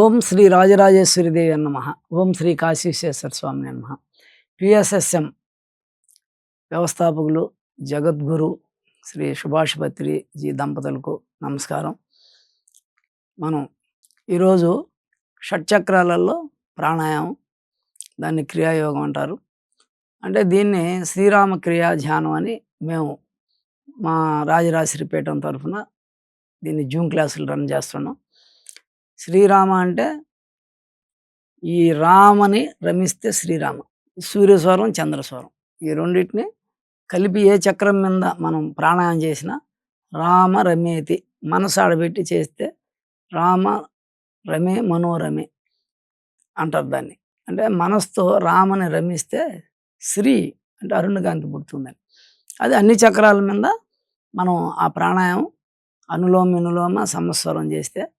ఓం శ్రీ రాజరాజేశ్వరిదేవి నమ ఓం శ్రీ కాశీశ్వేశ్వర స్వామి నమ పిఎస్ఎస్ఎం వ్యవస్థాపకులు జగద్గురు శ్రీ సుభాషపత్రి జీ దంపతులకు నమస్కారం. మనం ఈరోజు షట్చక్రాలలో ప్రాణాయామం దాన్ని క్రియాయోగం అంటారు. అంటే దీన్ని శ్రీరామ క్రియా ధ్యానం అని మేము మా రాజరాశ్రీపేటం తరఫున దీన్ని జూమ్ క్లాసులు రన్ చేస్తున్నాం. శ్రీరామ అంటే ఈ రామని రమిస్తే శ్రీరామ సూర్యస్వరం చంద్రస్వరం. ఈ రెండింటిని కలిపి ఏ చక్రం మీద మనం ప్రాణాయం చేసినా రామ రమేతి మనసు ఆడబెట్టి చేస్తే రామ రమే మనోరమే అంటారు దాన్ని. అంటే మనసుతో రామని రమిస్తే శ్రీ అంటే అరుణకాంతి పుడుతుందని. అది అన్ని చక్రాల మీద మనం ఆ ప్రాణాయామం అనులోమ వినులోమ సమస్వరం చేస్తే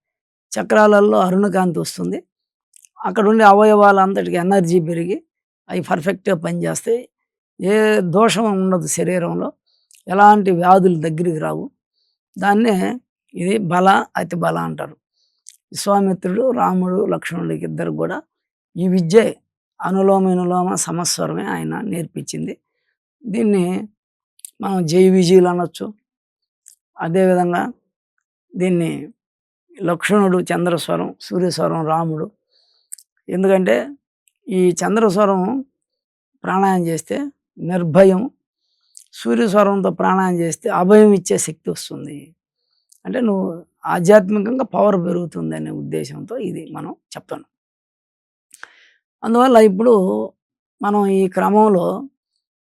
చక్రాలలో అరుణకాంతి వస్తుంది. అక్కడ ఉండే అవయవాలు అంతటికి ఎనర్జీ పెరిగి అవి పర్ఫెక్ట్గా పనిచేస్తాయి. ఏ దోషం ఉండదు శరీరంలో. ఎలాంటి వ్యాధులు దగ్గరికి రావు. దాన్నే ఇది బల అతి బల అంటారు. విశ్వామిత్రుడు రాముడు లక్ష్మణుడికి ఇద్దరు కూడా ఈ విద్య అనులోమనులోమ సమస్వరమే ఆయన నేర్పించింది. దీన్ని మనం జై విజయులు అనొచ్చు. అదేవిధంగా దీన్ని లక్ష్మణుడు చంద్రస్వరం సూర్యస్వరం రాముడు. ఎందుకంటే ఈ చంద్రస్వరం ప్రాణాయామం చేస్తే నిర్భయం సూర్యస్వరంతో ప్రాణాయామం చేస్తే అభయం ఇచ్చే శక్తి వస్తుంది. అంటే నువ్వు ఆధ్యాత్మికంగా పవర్ పెరుగుతుంది అనే ఉద్దేశంతో ఇది మనం చెప్తాను అందువల్ల ఇప్పుడు మనం ఈ క్రమంలో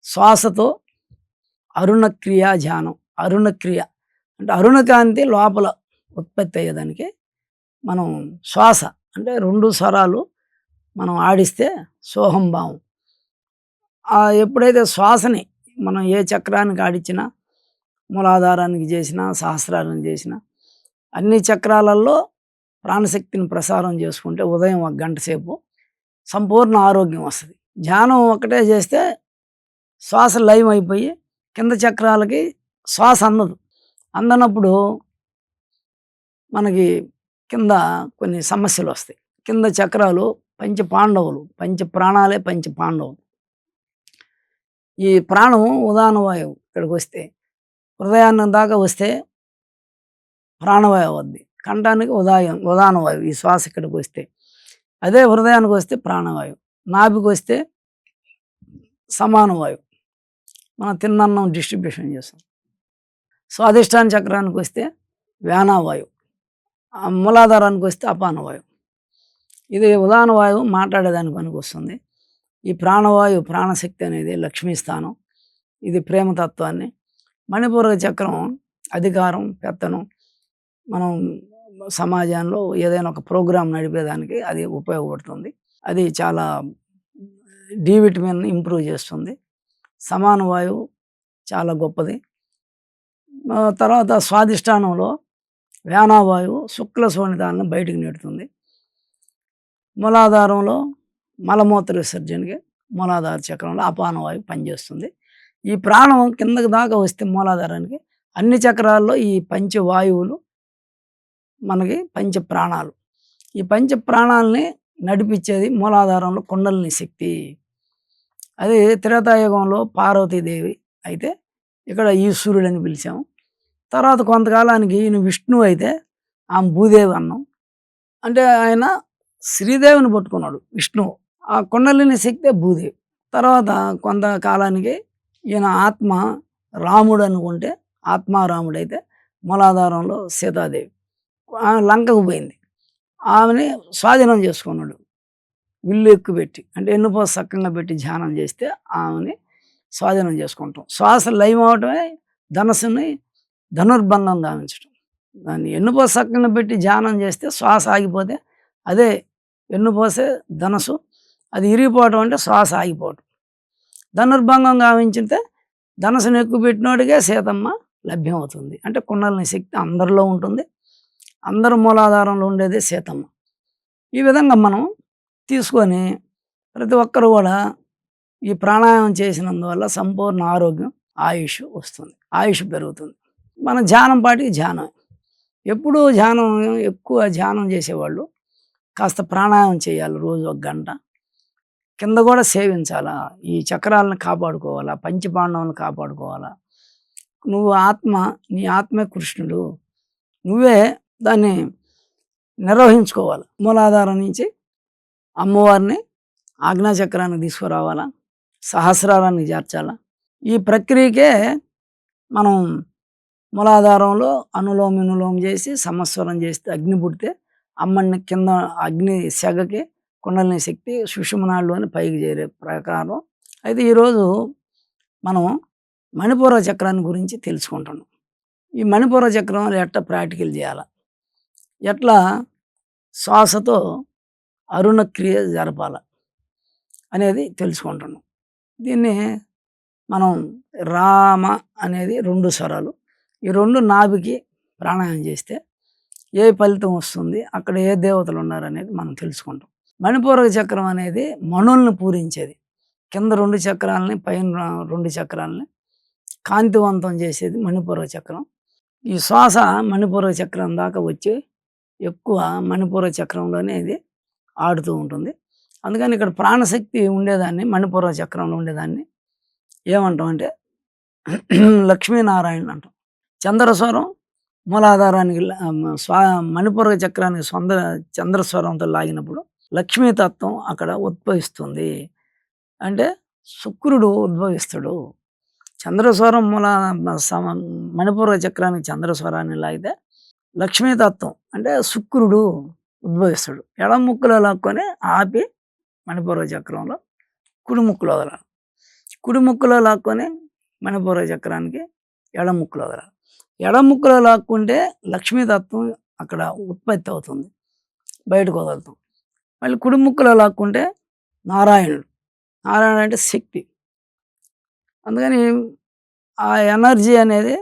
శ్వాసతో అరుణక్రియా ధ్యానం అరుణక్రియ అంటే అరుణకాంతి లోపల ఉత్పత్తి అయ్యేదానికి మనం శ్వాస అంటే రెండు స్వరాలు మనం ఆడిస్తే సోహం భావం. ఎప్పుడైతే శ్వాసని మనం ఏ చక్రానికి ఆడించినా మూలాధారానికి చేసినా సహస్రానికి చేసినా అన్ని చక్రాలలో ప్రాణశక్తిని ప్రసారం చేసుకుంటే ఉదయం ఒక గంట సేపు సంపూర్ణ ఆరోగ్యం వస్తుంది. ధ్యానం ఒకటే చేస్తే శ్వాస లయం అయిపోయి కింద చక్రాలకి శ్వాస అందదు. అందనప్పుడు మనకి కింద కొన్ని సమస్యలు వస్తాయి కింద చక్రాలు పంచ పాండవులు పంచ ప్రాణాలే పంచ పాండవులు. ఈ ప్రాణం ఉదానవాయువు ఇక్కడికి వస్తే హృదయాన్ని దాకా వస్తే ప్రాణవాయువు వద్ది. కంఠానికి ఉదాయం ఉదాహరణవాయువు ఈ శ్వాస ఇక్కడికి వస్తే అదే హృదయానికి వస్తే ప్రాణవాయువు. నాభికి వస్తే సమాన వాయువు మనం తిన్నన్నం డిస్ట్రిబ్యూషన్ చేస్తాం. స్వాదిష్టాన చక్రానికి వస్తే వ్యానావాయువు. మూలాధారానికి వస్తే అపానవాయువు. ఇది ఉదాహరణ వాయువు మాట్లాడేదానికి పనికొస్తుంది. ఈ ప్రాణవాయువు ప్రాణశక్తి అనేది లక్ష్మీ స్థానం. ఇది ప్రేమతత్వాన్ని మణిపూర చక్రం అధికారం పెత్తనం. మనం సమాజంలో ఏదైనా ఒక ప్రోగ్రాం నడిపేదానికి అది ఉపయోగపడుతుంది. అది చాలా డి విటమిన్ ఇంప్రూవ్ చేస్తుంది. సమాన వాయువు చాలా గొప్పది. తర్వాత స్వాదిష్టానంలో వ్యానావాయువు శుక్ల శోణితాలను బయటికి నెడుతుంది. మూలాధారంలో మలమూత్ర విసర్జనకి మూలాధార చక్రంలో అపానవాయువు పనిచేస్తుంది. ఈ ప్రాణం కిందకి దాకా వస్తే మూలాధారానికి అన్ని చక్రాల్లో ఈ పంచవాయువులు మనకి పంచ ప్రాణాలు ఈ పంచ ప్రాణాలని నడిపించేది మూలాధారంలో కుండలిని శక్తి. అది త్రేతాయుగంలో పార్వతీదేవి అయితే ఇక్కడ ఈశ్వరుడు అని పిలిచాము. తర్వాత కొంతకాలానికి ఈయన విష్ణువు అయితే ఆమె భూదేవి అన్నాం. అంటే ఆయన శ్రీదేవిని పట్టుకున్నాడు విష్ణువు. ఆ కుండలిని శక్తే భూదేవి. తర్వాత కొంతకాలానికి ఈయన ఆత్మ రాముడు అనుకుంటే ఆత్మారాముడు అయితే మూలాధారంలో సీతాదేవి. ఆమె లంకకు పోయింది. ఆమెని స్వాధీనం చేసుకున్నాడు. విల్లు ఎక్కువ పెట్టి అంటే ఎన్నుపో సక్కంగా పెట్టి ధ్యానం చేస్తే ఆమెని స్వాధీనం చేసుకుంటాం. శ్వాస లయం అవటమే ధనస్సుని ధనుర్భంగం గావించడం దాన్ని ఎన్నుపో సక్కంగా పెట్టి ధ్యానం చేస్తే శ్వాస ఆగిపోతే అదే ఎన్నుపోసే ధనసు అది ఇరిగిపోవటం అంటే శ్వాస ఆగిపోవటం. ధనుర్భంగం గావించితే ధనసును ఎక్కువ పెట్టినోడిగే సీతమ్మ లభ్యం అవుతుంది అంటే కుండలని శక్తి అందరిలో ఉంటుంది. అందరి మూలాధారంలో ఉండేది సీతమ్మ. ఈ విధంగా మనం తీసుకొని ప్రతి ఒక్కరు కూడా ఈ ప్రాణాయామం చేసినందువల్ల సంపూర్ణ ఆరోగ్యం ఆయుష్ వస్తుంది. ఆయుష్ పెరుగుతుంది. మన ధ్యానం పాటికి ధ్యానం. ఎప్పుడూ ధ్యానం ఎక్కువ ధ్యానం చేసేవాళ్ళు కాస్త ప్రాణాయామం చేయాలి రోజు ఒక గంట. కింద కూడా సేవించాలా ఈ చక్రాలను కాపాడుకోవాలా పంచపాండవులను కాపాడుకోవాలా. నువ్వు ఆత్మ నీ ఆత్మే కృష్ణుడు. నువ్వే దాన్ని నిర్వహించుకోవాలి. మూలాధారం నుంచి అమ్మవారిని ఆజ్ఞాచక్రానికి తీసుకురావాలా సహస్రారాన్ని చేర్చాలా. ఈ ప్రక్రియకే మనం మూలాధారంలో అనులోమినులోం చేసి సమస్వరం చేస్తే అగ్ని పుడితే అమ్మని కింద అగ్ని సెగకి కుండలిని శక్తి సుషుమనాల్లోని పైకి చేరే ప్రకారం. అయితే ఈరోజు మనం మణిపూర చక్రాన్ని గురించి తెలుసుకుంటున్నాం. ఈ మణిపూర చక్రం ఎట్లా ప్రాక్టికల్ చేయాలి? ఎట్లా శ్వాసతో అరుణ క్రియ జరపాల అనేది తెలుసుకుంటున్నాం. దీన్ని మనం రామ అనేది రెండు స్వరాలు ఈ రెండు నాభికి ప్రాణాయామం చేస్తే ఏ ఫలితం వస్తుంది అక్కడ ఏ దేవతలు ఉన్నారనేది మనం తెలుసుకుంటాం. మణిపూరక చక్రం అనేది మనుల్ని పూరించేది. కింద రెండు చక్రాలని పైన రెండు చక్రాలని కాంతివంతం చేసేది మణిపూరక చక్రం. ఈ శ్వాస మణిపూరక చక్రం దాకా వచ్చి ఎక్కువ మణిపూరక చక్రంలోనే ఇది ఆడుతూ ఉంటుంది. అందుకని ఇక్కడ ప్రాణశక్తి ఉండేదాన్ని మణిపూరక చక్రంలో ఉండేదాన్ని. ఏమంటాం అంటే లక్ష్మీనారాయణ అంటాం. చంద్రస్వరం మూలాధారానికి స్వా మణిపూరక చక్రానికి సొంత చంద్రస్వరంతో లాగినప్పుడు లక్ష్మీతత్వం అక్కడ ఉద్భవిస్తుంది. అంటే శుక్రుడు ఉద్భవిస్తాడు. చంద్రస్వరం మూల మ- చక్రానికి చంద్రస్వరాన్ని లాగితే లక్ష్మీతత్వం అంటే శుక్రుడు ఉద్భవిస్తాడు. ఎడం ముక్కులో లాక్కొని ఆపి మణిపూర్వ చక్రంలో కుడి ముక్కులో వదలాలి. కుడి ముక్కులో లాక్కొని మణిపూర్వ చక్రానికి ఎడం ముక్కులో వదలాలి. ఎడముక్కలో లాక్కుంటే లక్ష్మీతత్వం అక్కడ ఉత్పత్తి అవుతుంది బయటకు వదులుతాం మళ్ళీ కుడిముక్కలో లాక్కుంటే నారాయణుడు. నారాయణ అంటే శక్తి. అందుకని ఆ ఎనర్జీ అనేది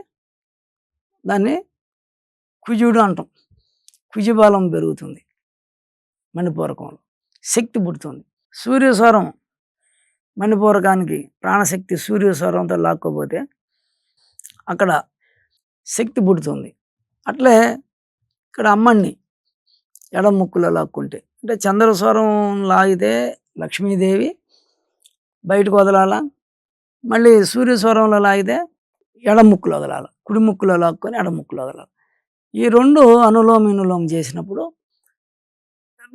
దాన్ని కుజుడు అంటాం. కుజబలం పెరుగుతుంది మణిపూరకంలో. శక్తి పుడుతుంది. సూర్యస్వరం మణిపూరకానికి ప్రాణశక్తి సూర్యస్వరంతో లాక్కోపోతే అక్కడ శక్తి పుడుతుంది. అట్లే ఇక్కడ అమ్మణ్ణి ఎడం ముక్కులో లాక్కుంటే. అంటే చంద్రస్వరం లాగితే లక్ష్మీదేవి బయటకు వదలాలా. మళ్ళీ సూర్యస్వరంలో లాగితే ఎడం ముక్కులు వదలాలి. కుడి ముక్కులో లాక్కొని ఎడం ముక్కులు వదలాలి. ఈ రెండు అనులోమ చేసినప్పుడు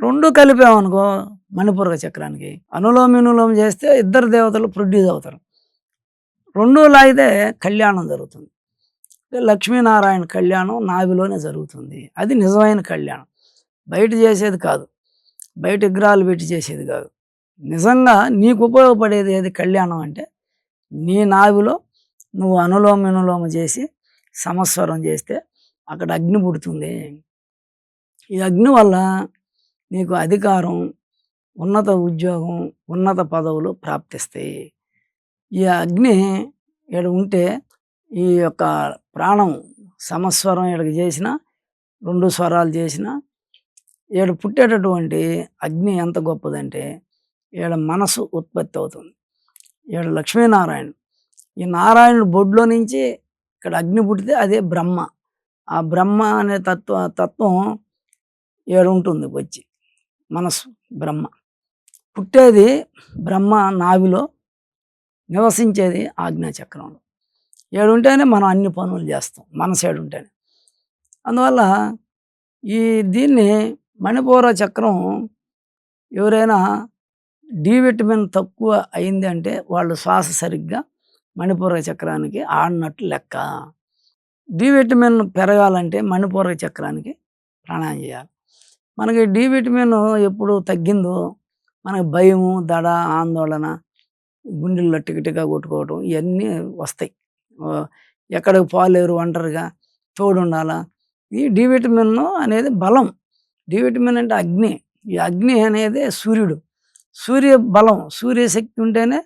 రెండు కలిపామనుకో మణిపూర్వ చక్రానికి అనులోమ వినులోమ చేస్తే ఇద్దరు దేవతలు ప్రొడ్యూస్ అవుతారు. రెండు లాగితే కళ్యాణం జరుగుతుంది. లక్ష్మీనారాయణ కళ్యాణం నావిలోనే జరుగుతుంది. అది నిజమైన కళ్యాణం. బయట చేసేది కాదు. బయట విగ్రహాలు పెట్టి చేసేది కాదు. నిజంగా నీకు ఉపయోగపడేది ఏది కళ్యాణం అంటే నీ నావిలో నువ్వు అనులోమ వినులోమ చేసి సమస్వరం చేస్తే అక్కడ అగ్ని పుడుతుంది. ఈ అగ్ని వల్ల నీకు అధికారం ఉన్నత ఉద్యోగం ఉన్నత పదవులు ప్రాప్తిస్తాయి. ఈ అగ్ని ఇక్కడ ఉంటే ఈ యొక్క ప్రాణం సమస్వరం ఇక్కడికి చేసిన రెండు స్వరాలు చేసిన ఈడ పుట్టేటటువంటి అగ్ని ఎంత గొప్పదంటే ఈడ మనసు ఉత్పత్తి అవుతుంది. ఈడ లక్ష్మీనారాయణ. ఈ నారాయణుడు బొడ్లో నుంచి ఇక్కడ అగ్ని పుట్టితే అదే బ్రహ్మ. ఆ బ్రహ్మ అనే తత్వ తత్వం ఏడుంటుంది వచ్చి. మనసు బ్రహ్మ. పుట్టేది బ్రహ్మ నావిలో నివసించేది ఆజ్ఞాచక్రంలో. ఏడుంటేనే మనం అన్ని పనులు చేస్తాం మనసు ఏడుంటేనే అందువల్ల ఈ దీన్ని మణిపూర చక్రం ఎవరైనా డి విటమిన్ తక్కువ అయింది అంటే వాళ్ళు శ్వాస సరిగ్గా మణిపూర చక్రానికి ఆడినట్లు లెక్క. డి విటమిన్ పెరగాలంటే మణిపూర చక్రానికి ప్రాణాయం చేయాలి. మనకి డి విటమిన్ ఎప్పుడు తగ్గిందో మనకి భయము దడ ఆందోళన గుండెల్లో టికటిగా కొట్టుకోవడం ఇవన్నీ వస్తాయి. ఎక్కడికి పోలేరు ఒంటరిగా తోడు ఉండాలా ఈ డి విటమిన్ అనేది బలం. డి విటమిన్ అంటే అగ్ని. ఈ అగ్ని అనేది సూర్యుడు. సూర్య బలం సూర్యశక్తి ఉంటేనే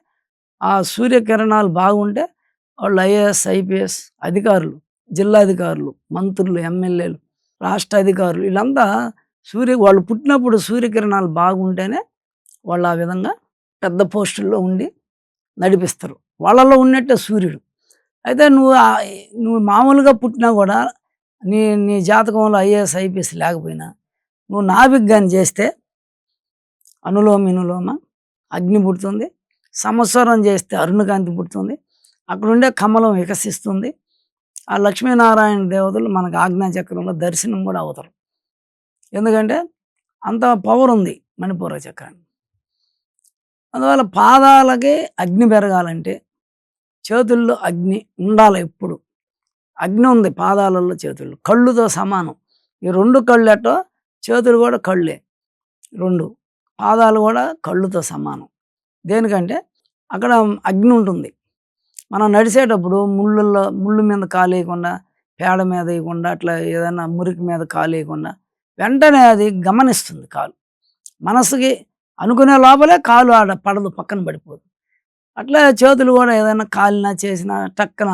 ఆ సూర్యకిరణాలు బాగుంటే వాళ్ళు ఐఏఎస్ ఐపీఎస్ అధికారులు జిల్లాధికారులు మంత్రులు ఎమ్మెల్యేలు రాష్ట్ర అధికారులు వీళ్ళంతా సూర్య వాళ్ళు పుట్టినప్పుడు సూర్యకిరణాలు బాగుంటేనే వాళ్ళు ఆ విధంగా పెద్ద పోస్టుల్లో ఉండి నడిపిస్తారు. వాళ్ళలో ఉన్నట్టే సూర్యుడు. అయితే నువ్వు నువ్వు మామూలుగా పుట్టినా కూడా నీ నీ జాతకంలో ఐఏఎస్ ఐపీఎస్ లేకపోయినా నువ్వు నాభిక్ చేస్తే అనులోమ ఇనులోమ అగ్ని పుడుతుంది సంవత్సరం చేస్తే అరుణకాంతి పుడుతుంది అక్కడుండే కమలం వికసిస్తుంది. ఆ లక్ష్మీనారాయణ దేవతలు మనకు ఆజ్ఞాచక్రంలో దర్శనం కూడా అవుతారు. ఎందుకంటే అంత పవర్ ఉంది మణిపూర చక్రాన్ని అందువల్ల పాదాలకి అగ్ని పెరగాలంటే చేతుల్లో అగ్ని ఉండాలి ఎప్పుడు. అగ్ని ఉంది పాదాలలో చేతుల్లో. కళ్ళుతో సమానం. ఈ రెండు కళ్ళు ఎట్టో చేతులు కూడా కళ్ళే. రెండు. పాదాలు కూడా కళ్ళుతో సమానం. దేనికంటే అక్కడ అగ్ని ఉంటుంది. మనం నడిచేటప్పుడు ముళ్ళల్లో ముళ్ళు మీద కాలేయకుండా పేడ మీద వేయకుండా అట్లా ఏదైనా మురికి మీద కాలేయకుండా వెంటనే అది గమనిస్తుంది కాలు. మనసుకి అనుకునే లోపలే కాలు ఆడ పడదు పక్కన పడిపోదు. అట్లా చేతులు కూడా ఏదైనా కాలినా చేసినా టక్కన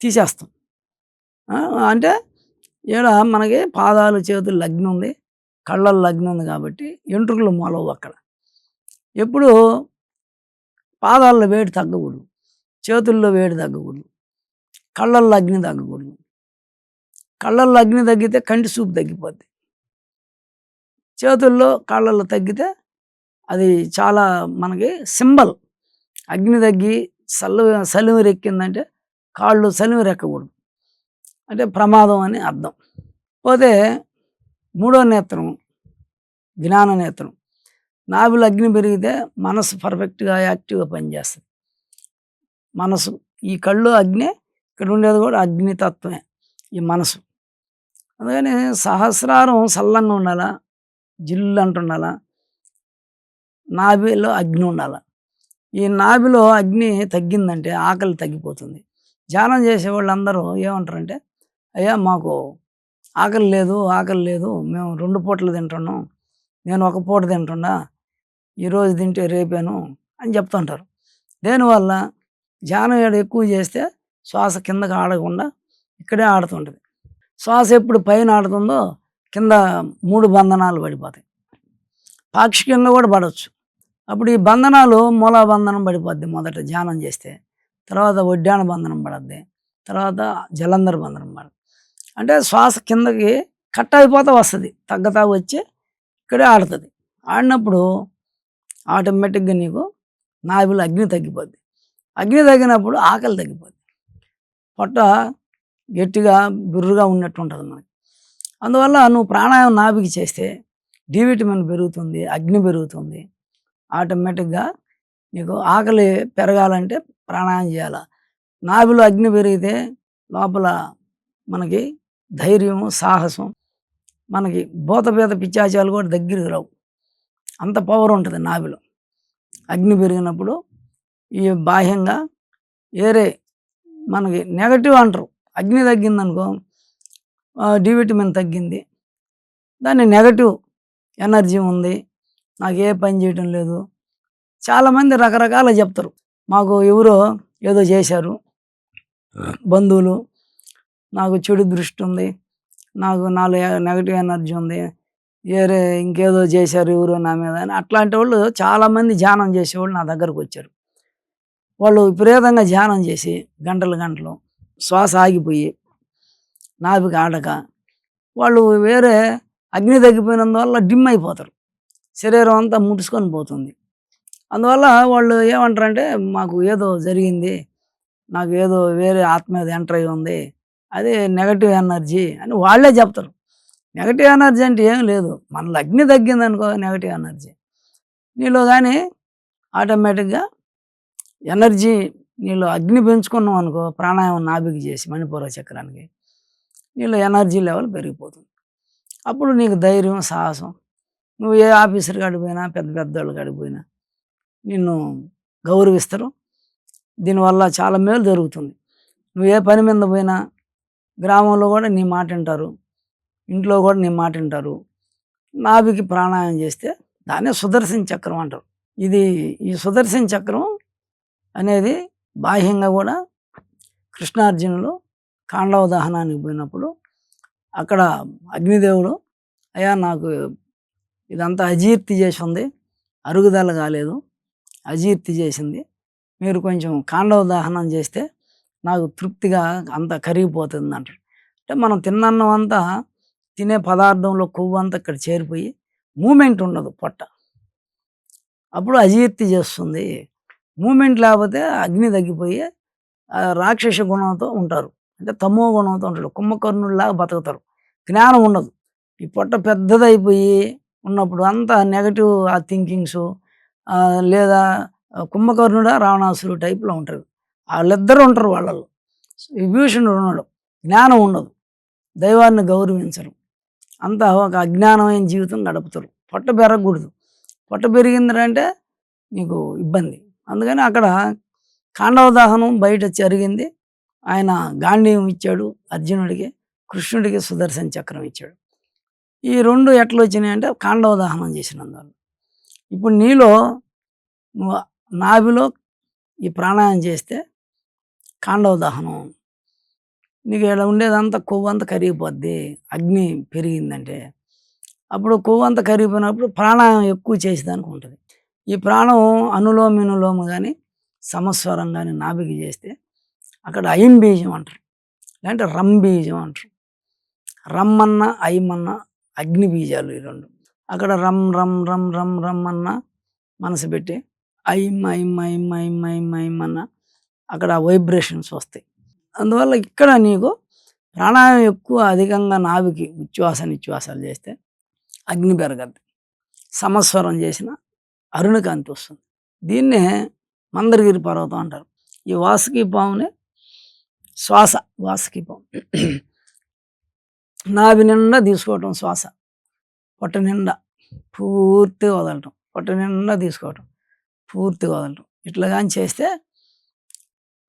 తీసేస్తాం. అంటే ఈడ మనకి పాదాలు చేతులు లగ్నం ఉంది. కళ్ళల్లో లగ్నం ఉంది కాబట్టి ఎంట్రుకలు మొలవు అక్కడ. ఎప్పుడు పాదాల్లో వేడి తగ్గకూడదు. చేతుల్లో వేడి తగ్గకూడదు. కళ్ళల్లో అగ్ని తగ్గకూడదు. కళ్ళల్లో అగ్ని తగ్గితే కంటి చూపు తగ్గిపోద్ది. చేతుల్లో కాళ్ళల్లో తగ్గితే అది చాలా మనకి సింబల్. అగ్ని తగ్గి సల్లు సలిమిరెక్కిందంటే కాళ్ళు సలిమిరెక్కకూడదు అంటే ప్రమాదం అని అర్థం. పోతే మూడో నేత్రం జ్ఞాన నేత్రం. నాభిలో అగ్ని పెరిగితే మనసు పర్ఫెక్ట్గా యాక్టివ్గా పనిచేస్తుంది. మనసు ఈ కళ్ళు అగ్ని ఇక్కడ ఉండేది కూడా అగ్ని తత్వమే ఈ మనసు. అందుకని సహస్రారం సల్లంగా ఉండాలా జిల్లు అంటుండాలా నాభిలో అగ్ని ఉండాలా. ఈ నాభిలో అగ్ని తగ్గిందంటే ఆకలి తగ్గిపోతుంది. ధ్యానం చేసే వాళ్ళందరూ ఏమంటారంటే అయ్యా మాకు ఆకలి లేదు ఆకలి లేదు మేము రెండు పూటలు తింటున్నాం నేను ఒక పూట తింటున్నా ఈరోజు తింటే రేపాను అని చెప్తుంటారు. దేనివల్ల? ధ్యానం ఏడు ఎక్కువ చేస్తే శ్వాస కిందకి ఆడకుండా ఇక్కడే ఆడుతుంటుంది. శ్వాస ఎప్పుడు పైన ఆడుతుందో కింద మూడు బంధనాలు పడిపోతాయి. పాక్షికంగా కూడా పడవచ్చు. అప్పుడు ఈ బంధనాలు మూల బంధనం పడిపోద్ది మొదట ధ్యానం చేస్తే. తర్వాత ఒడ్డాన బంధనం పడద్ది. తర్వాత జలంధర బంధనం పడద్ది. అంటే శ్వాస కిందకి కట్ అయిపోతా వస్తుంది. తగ్గతా వచ్చి ఇక్కడే ఆడుతుంది. ఆడినప్పుడు ఆటోమేటిక్గా నీకు నాభిలో అగ్ని తగ్గిపోద్ది. అగ్ని తగ్గినప్పుడు ఆకలి తగ్గిపోద్ది. పొట్ట గట్టిగా బిర్రుగా ఉన్నట్టు ఉంటుంది మనకి. అందువల్ల నువ్వు ప్రాణాయామం నాభికి చేస్తే డి విటమిన్ పెరుగుతుంది అగ్ని పెరుగుతుంది ఆటోమేటిక్గా నీకు ఆకలి పెరగాలంటే ప్రాణాయామం చేయాలి. నాభిలో అగ్ని పెరిగితే లోపల మనకి ధైర్యం సాహసం మనకి భూతపేత పిచ్చాచాలు కూడా దగ్గరికి రావు. అంత పవర్ ఉంటుంది నాభిలో. అగ్ని పెరిగినప్పుడు ఈ బాహ్యంగా ఏరే మనకి నెగటివ్ అంటారు. అగ్ని తగ్గిందనుకో డి విటమిన్ తగ్గింది. దాన్ని నెగటివ్ ఎనర్జీ ఉంది. నాకు పని చేయటం లేదు. చాలామంది రకరకాల చెప్తారు. మాకు ఎవరో ఏదో చేశారు. బంధువులు నాకు చెడు దృష్టి ఉంది నాకు నాలో నెగటివ్ ఎనర్జీ ఉంది వేరే ఇంకేదో చేశారు ఎవరో నా మీద అని అట్లాంటి వాళ్ళు చాలామంది ధ్యానం చేసేవాళ్ళు నా దగ్గరకు వచ్చారు. వాళ్ళు విపరీతంగా ధ్యానం చేసి గంటలు గంటలు శ్వాస ఆగిపోయి నాభికి ఆడక వాళ్ళు వేరే అగ్ని తగ్గిపోయినందువల్ల డిమ్ అయిపోతారు. శరీరం అంతా ముడుచుకొని పోతుంది. అందువల్ల వాళ్ళు ఏమంటారంటే మాకు ఏదో జరిగింది నాకు ఏదో వేరే ఆత్మ ఎంటర్ అయి ఉంది అది నెగటివ్ ఎనర్జీ అని వాళ్ళే చెప్తారు. నెగటివ్ ఎనర్జీ అంటే ఏం లేదు. మన అగ్ని తగ్గింది అనుకో నెగటివ్ ఎనర్జీ. నీలో కానీ ఆటోమేటిక్గా ఎనర్జీ నీలో అగ్ని పెంచుకున్నాం అనుకో ప్రాణాయామం నాభికి చేసి మణిపూర్వ చక్రానికి నీలో ఎనర్జీ లెవెల్ పెరిగిపోతుంది. అప్పుడు నీకు ధైర్యం సాహసం నువ్వు ఏ ఆఫీసర్ కాడిపోయినా పెద్ద పెద్దవాళ్ళు కాడిపోయినా నిన్ను గౌరవిస్తారు. దీనివల్ల చాలా మేలు జరుగుతుంది. నువ్వు ఏ పని మీద పోయినా గ్రామంలో కూడా నీ మాట వింటారు. ఇంట్లో కూడా నీ మాట వింటారు. నాభికి ప్రాణాయామం చేస్తే దాన్నే సుదర్శన చక్రం అంటారు. ఇది ఈ సుదర్శన చక్రం అనేది బాహ్యంగా కూడా కృష్ణార్జునులు కాండవ దహనానికి పోయినప్పుడు అక్కడ అగ్నిదేవుడు అయ్యా నాకు ఇదంతా అజీర్తి చేసి ఉంది అరుగుదల కాలేదు. అజీర్తి చేసింది మీరు కొంచెం కాండవ దహనం చేస్తే నాకు తృప్తిగా అంత కరిగిపోతుంది అంటారు అంటే మనం తిన్నన్నం అంతా తినే పదార్థంలో కొవ్వు అంతా ఇక్కడ చేరిపోయి మూమెంట్ ఉండదు పొట్ట. అప్పుడు అజీర్తి చేస్తుంది మూమెంట్ లేకపోతే అగ్ని తగ్గిపోయి రాక్షస గుణంతో ఉంటారు. అంటే తమో గుణంతో ఉంటారు. కుంభకర్ణుల్లాగా బతుకుతారు. జ్ఞానం ఉండదు. ఈ పొట్ట పెద్దదైపోయి ఉన్నప్పుడు అంతా నెగటివ్ ఆ థింకింగ్స్ లేదా కుంభకర్ణుడా రావణాసురు టైప్లో ఉంటారు. వాళ్ళిద్దరు ఉంటారు వాళ్ళలో విభూషణుడు ఉన్నాడు. జ్ఞానం ఉండదు. దైవాన్ని గౌరవించరు. అంతా ఒక అజ్ఞానమైన జీవితం గడుపుతారు. పొట్ట పెరగకూడదు. పొట్ట పెరిగిందంటే నీకు ఇబ్బంది. అందుకని అక్కడ కాండవ దహనం బయట జరిగింది. ఆయన గాంధీయం ఇచ్చాడు అర్జునుడికి కృష్ణుడికి సుదర్శన చక్రం ఇచ్చాడు. ఈ రెండు ఎట్లా వచ్చినాయి అంటే కాండవ చేసినందువల్ల. ఇప్పుడు నీలో నువ్వు నాభిలో ఈ ప్రాణాయామం చేస్తే కాండవదాహనం నీకు ఇలా ఉండేదంతా కొవ్వు అంతా కరిగిపోద్ది అగ్ని పెరిగిందంటే అప్పుడు కొవ్వు అంతా కరిగిపోయినప్పుడు ప్రాణాయామం ఎక్కువ చేసేదానికి ఉంటుంది. ఈ ప్రాణం అనులోమినులోమ కానీ సమస్వరం కానీ నాభికి చేస్తే అక్కడ అయం బీజం అంటారు. లేదంటే రం బీజం అంటారు. రమ్మన్న ఐమన్న అగ్ని బీజాలు ఈ రెండు. అక్కడ రమ్ రమ్ రమ్ రమ్ రమ్ అన్న మనసు పెట్టి ఐమ్ ఐమ్ ఐమ్ ఐమ్ ఐమ్ ఐమ్ అన్న అక్కడ వైబ్రేషన్స్ వస్తాయి. అందువల్ల ఇక్కడ నీకు ప్రాణాయామం ఎక్కువ అధికంగా నావికి ఉచ్ఛ్వాస నిశ్వాసాలు చేస్తే అగ్ని పెరగద్ది. సమస్వరం చేసిన అరుణకాంతి వస్తుంది. దీన్నే మందరగిరి పర్వతం అంటారు. ఈ వాసుకి పాముని శ్వాస వాసుకి పాము. నాభి నిండా తీసుకోవటం శ్వాస. పొట్ట నిండా పూర్తిగా వదలటం. పొట్ట నిండా తీసుకోవటం. పూర్తిగా వదలటం. ఇట్లా కానీ చేస్తే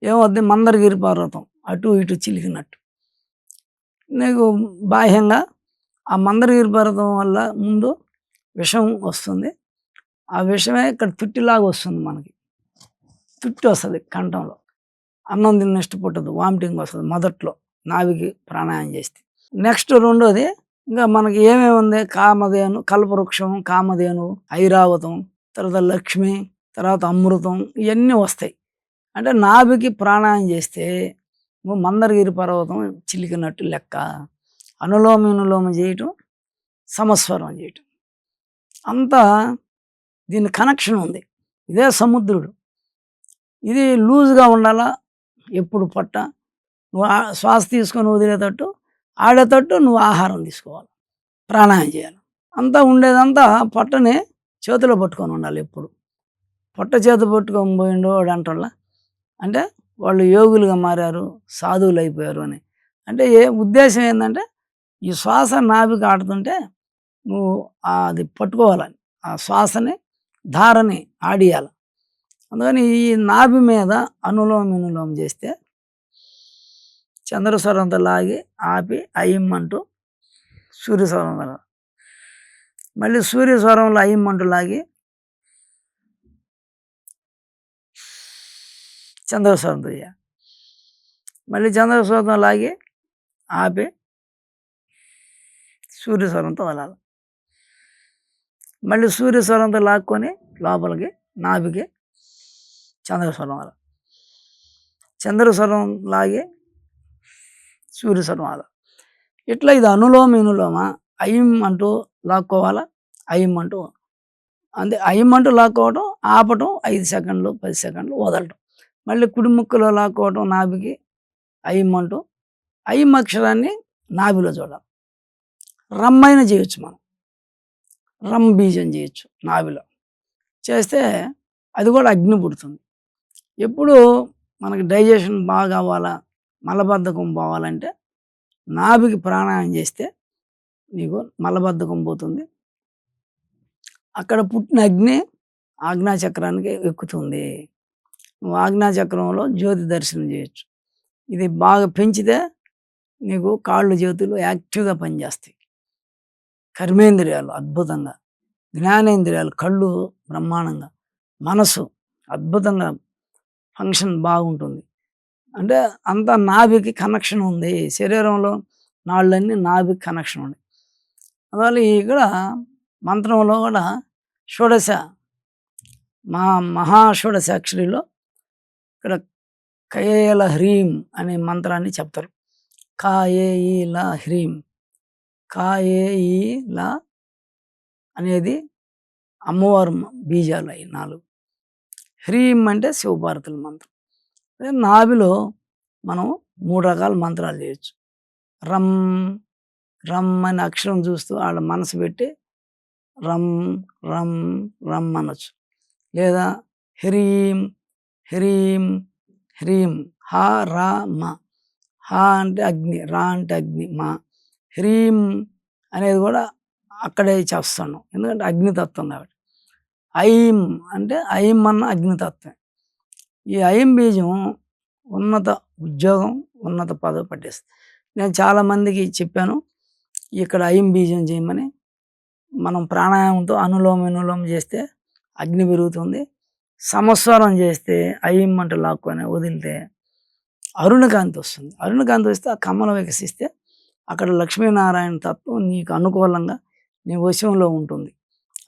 ఏమవుద్ది? మందరగిరి పర్వతం అటు ఇటు చిలికినట్టు. నీకు బాహ్యంగా ఆ మందరగిరి పర్వతం వల్ల ముందు విషం వస్తుంది. ఆ విషమే ఇక్కడ తుట్టిలాగా వస్తుంది మనకి. తుట్టి వస్తుంది కంఠంలో. అన్నం తిన్న ఇష్టపట్టదు వామిటింగ్ వస్తుంది. మొదట్లో నావికి ప్రాణాయామం చేస్తే. నెక్స్ట్ రెండోది ఇంకా మనకి ఏమేమి ఉంది? కామధేను కల్పవృక్షం కామధేను ఐరావతం తర్వాత లక్ష్మి తర్వాత అమృతం ఇవన్నీ వస్తాయి. అంటే నాభికి ప్రాణాయం చేస్తే నువ్వు మందరగిరి పర్వతం చిలికినట్టు లెక్క అనులోమినులోమ చేయటం సమస్వరం చేయటం. అంతా దీని కనెక్షన్ ఉంది. ఇదే సముద్రుడు. ఇది లూజ్గా ఉండాలా? ఎప్పుడు పట్ట? నువ్వు శ్వాస తీసుకొని వదిలేటట్టు ఆడేటట్టు నువ్వు ఆహారం తీసుకోవాలి. ప్రాణాయామం చేయాలి. అంతా ఉండేదంతా పొట్టని చేతిలో పట్టుకొని ఉండాలి ఎప్పుడు. పొట్ట చేతి పట్టుకొని పోయిండు వాడు అంటల్లా అంటే వాళ్ళు యోగులుగా మారారు సాధువులు అయిపోయారు అని. అంటే ఏ ఉద్దేశం ఏంటంటే ఈ శ్వాస నాభికి ఆడుతుంటే నువ్వు అది పట్టుకోవాలని. ఆ శ్వాసని ధారని ఆడియాలి. అందుకని ఈ నాభి మీద అనులోమ వినులోమ చేస్తే చంద్రస్వరంతో లాగి ఆపి అయ్యమ్మంటూ సూర్యస్వరం వల్ల మళ్ళీ సూర్యస్వరంలో అయ్యమ్మంటూ లాగి చంద్రస్వరంతో మళ్ళీ చంద్రస్వరంతో లాగి ఆపి సూర్యస్వరంతో వెళ్ళాలి. మళ్ళీ సూర్యస్వరంతో లాక్కొని లోపలికి నాభికి చంద్రస్వరం అలా చంద్రస్వరం లాగి సూర్య సంవాద ఇట్లా ఇది అనులోమ వినులోమ? అయం అంటూ లాక్కోవాలా? అయం అంటూ అంతే అయం అంటూ లాక్కోవటం ఆపటం ఐదు సెకండ్లు పది సెకండ్లు వదలటం. మళ్ళీ కుడిముక్కలో లాక్కోవటం నాభికి అయం అంటూ అయం అక్షరాన్ని నాభిలో చూడాలి. రమ్మైన చేయొచ్చు మనం. రమ్ బీజం చేయొచ్చు నాభిలో. చేస్తే అది కూడా అగ్ని పుడుతుంది. ఎప్పుడు మనకి డైజెషన్ బాగా అవ్వాలా? మలబద్ధకం పోవాలంటే నాభికి ప్రాణాయామం చేస్తే నీకు మలబద్ధకం పోతుంది. అక్కడ పుట్టిన అగ్ని ఆజ్ఞాచక్రానికి ఎక్కుతుంది. నువ్వు ఆజ్ఞాచక్రంలో జ్యోతి దర్శనం చేయొచ్చు. ఇది బాగా పెంచితే నీకు కాళ్ళు చేతులు యాక్టివ్గా పనిచేస్తాయి. కర్మేంద్రియాలు అద్భుతంగా జ్ఞానేంద్రియాలు కళ్ళు బ్రహ్మాండంగా మనసు అద్భుతంగా ఫంక్షన్ బాగుంటుంది. అంటే అంత నాభికి కనెక్షన్ ఉంది. శరీరంలో నాళ్ళన్నీ నాభికి కనెక్షన్ ఉంది. అందువల్ల ఇక్కడ మంత్రంలో కూడా షోడశ మా మహాషోడశాక్షరిలో ఇక్కడ కయేల హ్రీం అనే మంత్రాన్ని చెప్తారు. కాయేల హ్రీం కాయేల అనేది అమ్మవారు బీజాలు అవి నాలుగు. హ్రీం అంటే శివభారతుల మంత్రం. నాభిలో మనం మూడు రకాల మంత్రాలు చేయొచ్చు. రమ్ రమ్ అనే అక్షరం చూస్తూ వాళ్ళ మనసు పెట్టి రమ్ రమ్ రమ్ అనొచ్చు. లేదా హ్రీం హ్రీం హ్రీం హా రా మా. హా అంటే అగ్ని రా అంటే అగ్ని మా. హ్రీం అనేది కూడా అక్కడే చేస్తున్నాం ఎందుకంటే అగ్నితత్వం కాబట్టి. ఐం అంటే ఐం అన్న అగ్నితత్వం. ఈ అయం బీజం ఉన్నత ఉద్యోగం ఉన్నత పదవి పట్టేస్తుంది. నేను చాలామందికి చెప్పాను ఇక్కడ అయం బీజం చేయమని. మనం ప్రాణాయామంతో అనులోమ వినులోమం చేస్తే అగ్ని పెరుగుతుంది. సంవత్సరం చేస్తే అయం మంట లాక్కొని వదిలితే అరుణకాంతి వస్తుంది. అరుణకాంతి వస్తే ఆ కమలం వికసిస్తే అక్కడ లక్ష్మీనారాయణ తత్వం నీకు అనుకూలంగా నీ వశంలో ఉంటుంది.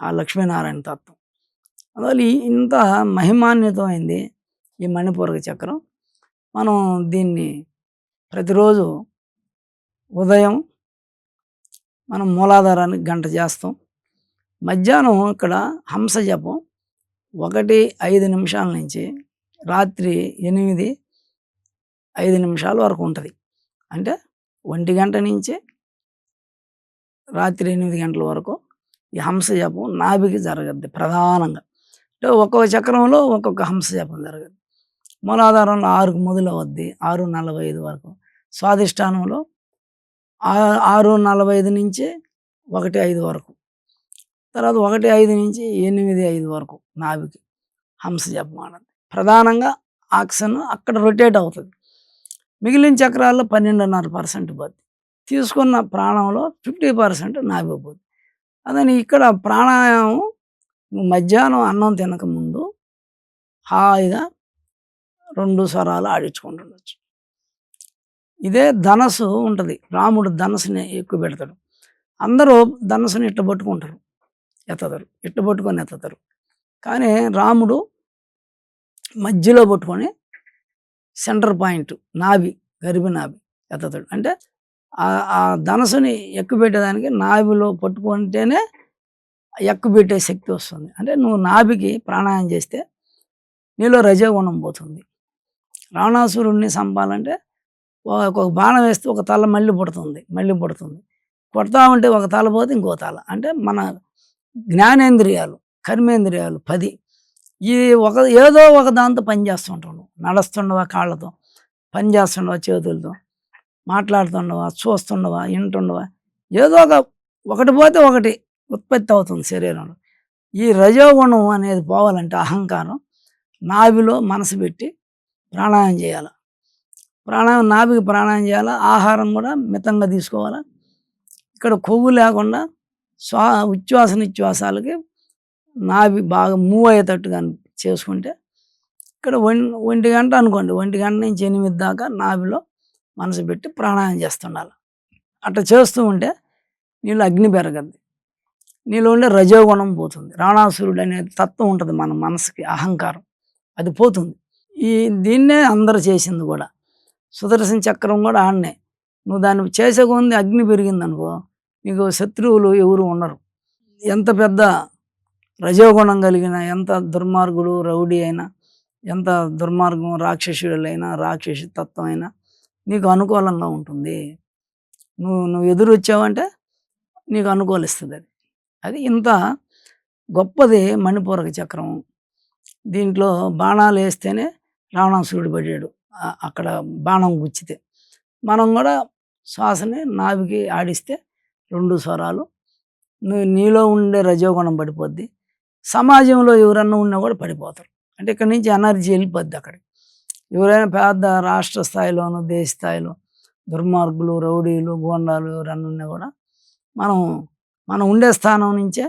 ఆ లక్ష్మీనారాయణ తత్వం. అందువల్ల ఇంత మహిమాన్వితమైంది. ఈ మణిపూరక చక్రం. మనం దీన్ని ప్రతిరోజు ఉదయం మనం మూలాధారానికి గంట చేస్తాం. మధ్యాహ్నం ఇక్కడ హంస జపం ఒకటి ఐదు నిమిషాల నుంచి రాత్రి ఎనిమిది ఐదు నిమిషాల వరకు ఉంటుంది. అంటే ఒంటి గంట నుంచి రాత్రి ఎనిమిది గంటల వరకు ఈ హంస జపం నాభికి జరగద్ది ప్రధానంగా. అంటే ఒక్కొక్క చక్రంలో ఒక్కొక్క హంస జపం జరగదు మూలాధారంలో ఆరుకు మొదలవద్ది. ఆరు నలభై ఐదు వరకు. స్వాధిష్టానంలో ఆరు నలభై ఐదు నుంచి ఒకటి ఐదు వరకు. తర్వాత ఒకటి ఐదు నుంచి ఎనిమిది ఐదు వరకు నాభికి. హంస జపం ఆడద్ది ప్రధానంగా ఆక్సిజన్ అక్కడ రొటేట్ అవుతుంది. మిగిలిన చక్రాల్లో పన్నెండున్నర పర్సెంట్ పోద్ది తీసుకున్న ప్రాణంలో ఫిఫ్టీ పర్సెంట్ నాభి పోద్ది అదని ఇక్కడ ప్రాణాయామం మధ్యాహ్నం అన్నం తినక ముందు హాయిగా రెండు స్వరాలు ఆడించుకుంటుండొచ్చు ఇదే ధనస్సు ఉంటుంది. రాముడు ధనస్సుని ఎక్కువ పెడతాడు. అందరూ ధనస్సుని ఇట్ట పట్టుకుంటారు. ఎత్తతారు. ఇట్ట పట్టుకొని ఎత్తతారు. కానీ రాముడు మధ్యలో పట్టుకొని సెంటర్ పాయింట్ నాభి గరిబి నాభి ఎత్తతాడు. అంటే ఆ- ఆ ధనసుని ఎక్కుపెట్టేదానికి నాభిలో పట్టుకుంటేనే ఎక్కుపెట్టే శక్తి వస్తుంది. అంటే నువ్వు నాభికి ప్రాణాయామం చేస్తే నీలో రజోగుణం పోతుంది. రావణాసురుణ్ణి చంపాలంటే ఒక- బాణం వేస్తే ఒక తల మళ్ళీ పుడుతుంది మళ్ళీ పుడుతుంది. కొడతా ఉంటే ఒక తల పోతే ఇంకో తల. అంటే మన జ్ఞానేంద్రియాలు కర్మేంద్రియాలు పది. ఈ ఒక ఏదో ఒక దాంతో పనిచేస్తుంటాడు నడుస్తుండవా కాళ్ళతో పని చేస్తుండవా చేతులతో మాట్లాడుతుండవా చూస్తుండవా వింటుండవా. ఏదో ఒక ఒకటి పోతే ఒకటి ఉత్పత్తి అవుతుంది శరీరంలో. ఈ రజోగుణం అనేది పోవాలంటే అహంకారం నావిలో మనసు పెట్టి ప్రాణాయామం చేయాలి? ప్రాణాయామం నాభికి ప్రాణాయామం చేయాలా? ఆహారం కూడా మితంగా తీసుకోవాలి? ఇక్కడ కొవ్వు లేకుండా శ్వా ఉచ్ఛ్వాస నిశ్వాసాలకి నాభి బాగా మూవ్ అయ్యేటట్టుగా చేసుకుంటే ఇక్కడ ఒం ఒంటి గంట అనుకోండి ఒంటి గంట నుంచి ఎనిమిది దాకా నాభిలో మనసు పెట్టి ప్రాణాయామం చేస్తుండాలి. అట్లా చేస్తూ ఉంటే నీళ్ళు అగ్ని పెరగద్ది. నీలో ఉండే రజోగుణం పోతుంది. రాణాసురుడు అనే తత్వం ఉంటుంది మన మనసుకి అహంకారం. అది పోతుంది. ఈ దీన్నే అందరు చేసింది కూడా. సుదర్శన చక్రం కూడా ఆడనే. నువ్వు దాన్ని చేసే కొంది అగ్ని పెరిగింది అనుకో నీకు శత్రువులు ఎవరు ఉండరు. ఎంత పెద్ద రజోగుణం కలిగిన ఎంత దుర్మార్గుడు రౌడీ అయినా ఎంత దుర్మార్గం రాక్షసుడైనా రాక్షసి తత్వం అయినా నీకు అనుకూలంగా ఉంటుంది. నువ్వు నువ్వు ఎదురు వచ్చావంటే నీకు అనుకూలిస్తుంది అది. అది ఇంత గొప్పది మణిపూరక చక్రం. దీంట్లో బాణాలు వేస్తేనే రావణాసురుడు పడ్డాడు అక్కడ బాణం గుచ్చితే. మనం కూడా శ్వాసని నావికి ఆడిస్తే రెండు స్వరాలు. నీలో ఉండే రజోగుణం పడిపోద్ది. సమాజంలో ఎవరన్నా ఉన్నా కూడా పడిపోతారు. అంటే ఇక్కడ నుంచి ఎనర్జీ వెళ్ళిపోద్ది అక్కడికి. ఎవరైనా పెద్ద రాష్ట్ర స్థాయిలోను దేశ స్థాయిలో దుర్మార్గులు రౌడీలు గోండాలు ఎవరన్నా ఉన్నా కూడా మనం మనం ఉండే స్థానం నుంచే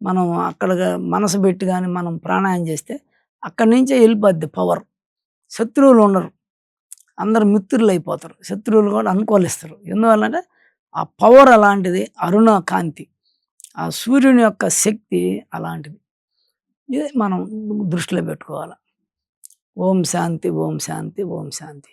మనం అక్కడ మనసు పెట్టి కానీ మనం ప్రాణాయం చేస్తే అక్కడి నుంచే వెళ్ళిపోద్ది పవర్. శత్రువులు ఉండరు. అందరు మిత్రులు అయిపోతారు. శత్రువులు కూడా అనుకూలిస్తారు. ఎందువల్లంటే ఆ పవర్ అలాంటిది అరుణ కాంతి. ఆ సూర్యుని యొక్క శక్తి అలాంటిది. ఇది మనం దృష్టిలో పెట్టుకోవాలి. ఓం శాంతి ఓం శాంతి ఓం శాంతి.